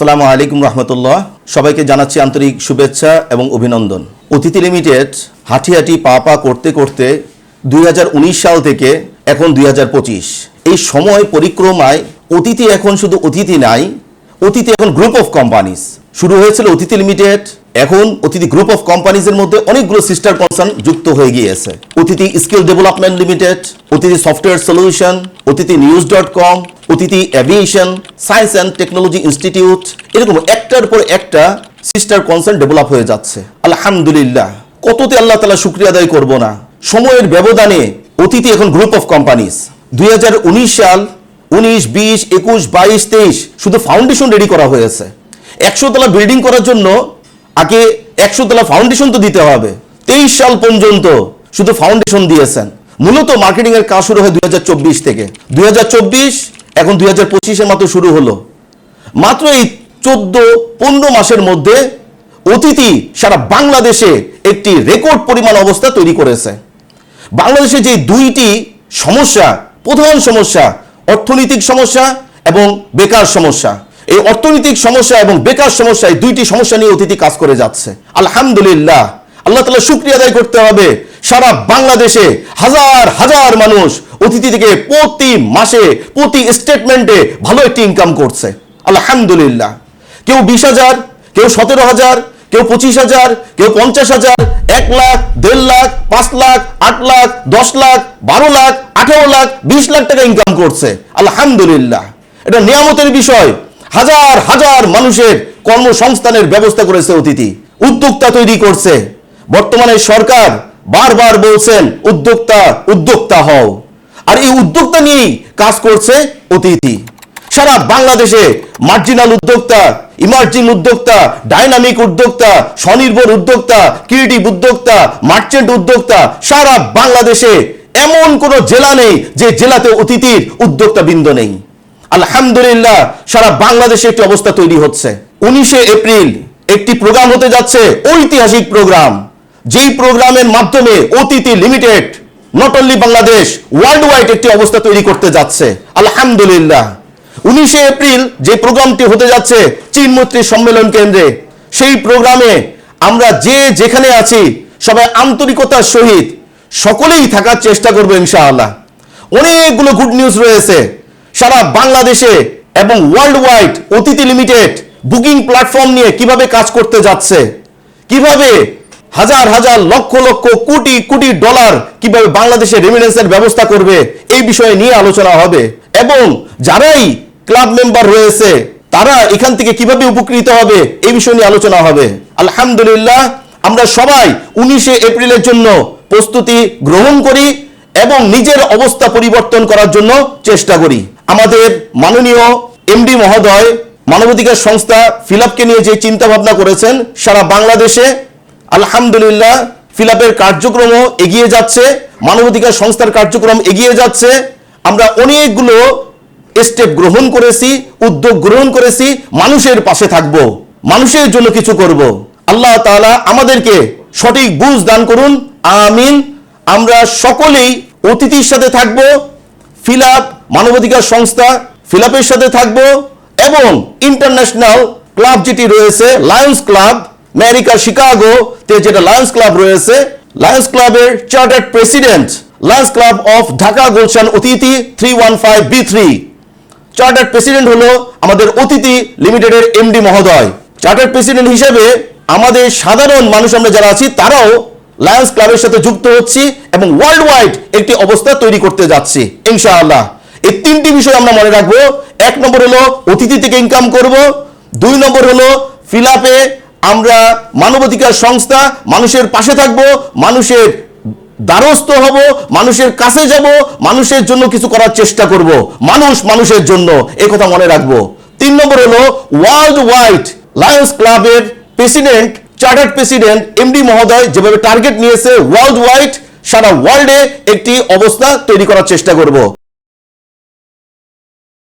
আসসালামু আলাইকুম রহমতুল্লাহ। সবাইকে জানাচ্ছি আন্তরিক শুভেচ্ছা এবং অভিনন্দন। অতিথি লিমিটেড হাঁটি হাঁটি পা পা করতে করতে দুই সাল থেকে এখন দুই এই সময় পরিক্রমায় অতিথি এখন শুধু অতিথি নাই অতিথি এখন গ্রুপ অফ কোম্পানিজ শুরু হয়েছিল অতিথি লিমিটেড, এখন অতিথি গ্রুপ অফ কোম্পানিজের মধ্যে অনেকগুলো সিস্টার কনসার্ন যুক্ত হয়ে গিয়েছে। Atithi skill development limited Atithi software solution Atithi news dot com Atithi aviation science and technology institute এরকম একটার পর একটা সিস্টার কনসার্ন ডেভেলপ হয়ে যাচ্ছে। আলহামদুলিল্লাহ। কততে আল্লাহ তালা শুক্রিয়া আদায় করব না। সময়ের ব্যবধানে অতিথি এখন গ্রুপ অফ কোম্পানিজ দুই সাল, উনিশ, বিশ, একুশ, বাইশ, তেইশ শুধু ফাউন্ডেশন রেডি করা হয়েছে। একশো তলা বিল্ডিং করার জন্য আগে একশো তলা ফাউন্ডেশন তো দিতে হবে। তেইশ সাল পর্যন্ত শুধু ফাউন্ডেশন দিয়েছেন। মূলত মার্কেটিং এর কাজ শুরু হয় দুই হাজার চব্বিশ থেকে। দুই হাজার চব্বিশ এখন দুই হাজার পঁচিশের মাত্র শুরু হলো। মাত্র এই চোদ্দ, পনেরো মাসের মধ্যে অতিথি সারা বাংলাদেশে একটি রেকর্ড পরিমাণ অবস্থা তৈরি করেছে। বাংলাদেশে যে দুইটি সমস্যা, প্রধান সমস্যা, অর্থনৈতিক সমস্যা এবং বেকার সমস্যা। এই অর্থনৈতিক সমস্যা এবং বেকার সমস্যা এই দুইটি সমস্যা নিয়ে অতিথি কাজ করে যাচ্ছে। আলহামদুলিল্লাহ। আল্লাহ তালা শুক্রিয়া আদায় করতে হবে। সারা বাংলাদেশে হাজার হাজার মানুষ অতিথি থেকে প্রতি মাসে, প্রতি স্টেটমেন্টে ভালো একটি ইনকাম করছে। আলহামদুলিল্লাহ। কেউ বিশ হাজার, কেউ সতেরো হাজার, কেউ পঁচিশ হাজার, কেউ পঞ্চাশ হাজার, এক লাখ, দেড় লাখ, পাঁচ লাখ, আট লাখ, দশ লাখ, বারো লাখ, আঠারো লাখ, বিশ লাখ টাকা ইনকাম করছে। আলহামদুলিল্লাহ। এটা নিয়ামতের বিষয়। হাজার হাজার মানুষের কর্মসংস্থানের ব্যবস্থা করেছে অতিথি। উদ্যোক্তা তৈরি করছে। বর্তমানে সরকার বারবার বলছেন, উদ্যোক্তা উদ্যোক্তা হও। আর এই উদ্যোক্তা নিয়েই কাজ করছে অতিথি। সারা বাংলাদেশে মার্জিনাল উদ্যোক্তা ইমার্জিং উদ্যোক্তা ডাইনামিক উদ্যোক্তা, স্বনির্ভর উদ্যোক্তা ক্রিয়েটিভ উদ্যোক্তা মার্চেন্ট উদ্যোক্তা, সারা বাংলাদেশে এমন কোন জেলা নেই যে জেলাতে অতিথির উদ্যোক্তা বৃন্দ নেই। আলহামদুলিল্লাহ, সারা বাংলাদেশে একটি অবস্থা তৈরি হচ্ছে। উনিশে এপ্রিল একটি প্রোগ্রাম হতে যাচ্ছে, ঐতিহাসিক প্রোগ্রাম। যেই প্রোগ্রামের মাধ্যমে Atithi limited not only Bangladesh world wide একটি অবস্থা তৈরি করতে যাচ্ছে, আলহামদুলিল্লাহ। উনিশে এপ্রিল যে প্রোগ্রামটি হতে যাচ্ছে চীন মৈত্রী সম্মেলন কেন্দ্রে, সেই প্রোগ্রামে আমরা যে যেখানে আছি, সবাই আন্তরিকতার সহিত সকলেই থাকার চেষ্টা করব ইনশাআল্লাহ। অনেকগুলো গুড নিউজ রয়েছে। সারা বাংলাদেশে এবং world wide Atithi limited booking platform নিয়ে কীভাবে কাজ করতে যাচ্ছে, কীভাবে হাজার হাজার লক্ষ লক্ষ কোটি কোটি ডলার কীভাবে বাংলাদেশে রেমিনেন্সের ব্যবস্থা করবে, এই বিষয়ে নিয়ে আলোচনা হবে। এবং যারাই ক্লাব মেম্বার রয়েছে, তারা এখান থেকে কীভাবে উপকৃত হবে, এই বিষয় নিয়ে আলোচনা হবে। আলহামদুলিল্লাহ, আমরা সবাই উনিশে এপ্রিলের জন্য প্রস্তুতি গ্রহণ করি এবং নিজের অবস্থা পরিবর্তন করার জন্য চেষ্টা করি। আমাদের মাননীয় এমডি মহোদয়, মানবাধিকার সংস্থা ফিলাপকে নিয়ে যে চিন্তা ভাবনা করেছেন, সারা বাংলাদেশে আলহামদুলিল্লাহ, ফিলাপের কার্যক্রমও এগিয়ে যাচ্ছে, মানবাধিকার সংস্থার কার্যক্রম এগিয়ে যাচ্ছে। আমরা অনেকগুলো স্টেপ গ্রহণ করেছি, উদ্যোগ গ্রহণ করেছি, মানুষের পাশে থাকব, মানুষের জন্য কিছু করব। আল্লাহ তাআলা আমাদেরকে সঠিক বুঝ দান করুন, আমিন। আমরা সকলেই অতিথির সাথে থাকব, ফিলাপ, মানবাধিকার সংস্থা ফিলাপের সাথে থাকব এবং ইন্টারন্যাশনাল ক্লাব যেটি রয়েছে লায়ন্স ক্লাব আমেরিকা শিকাগো তে যেটা লায়ন্স ক্লাব রয়েছে লায়ন্স ক্লাবের chartered president Lions Club of Dhaka Gulshan Atithi three one five B three chartered president হলো আমাদের অতিথি লিমিটেডের এমডি মহোদয়। চার্টার্ড প্রেসিডেন্ট হিসেবে আমাদের সাধারণ মানুষ আমরা যারা আছি, তারাও লায়ন্স ক্লাবের সাথে যুক্ত হচ্ছি এবং ওয়ার্ল্ড ওয়াইড একটি অবস্থা তৈরি করতে যাচ্ছি, ইনশাআল্লাহ। এই তিনটি বিষয় আমরা মনে রাখব। এক নম্বর হলো অতিথি থেকে ইনকাম করব, দুই নম্বর হলো ফিলাপে আমরা মানবাধিকার সংস্থা, মানুষের পাশে থাকব, মানুষের দ্বারস্থ হব, মানুষের কাছে যাব, মানুষের জন্য কিছু করার চেষ্টা করব। মানুষ মানুষের জন্য এই কথা মনে রাখব। তিন নম্বর হলো ওয়ার্ল্ড ওয়াইড লায়ন্স ক্লাবের প্রেসিডেন্ট চার্টার্ড প্রেসিডেন্ট এমডি মহোদয় যেভাবে টার্গেট নিয়েছে ওয়ার্ল্ড ওয়াইড সারা ওয়ার্ল্ডে একটি অবস্থা তৈরি করার চেষ্টা করব।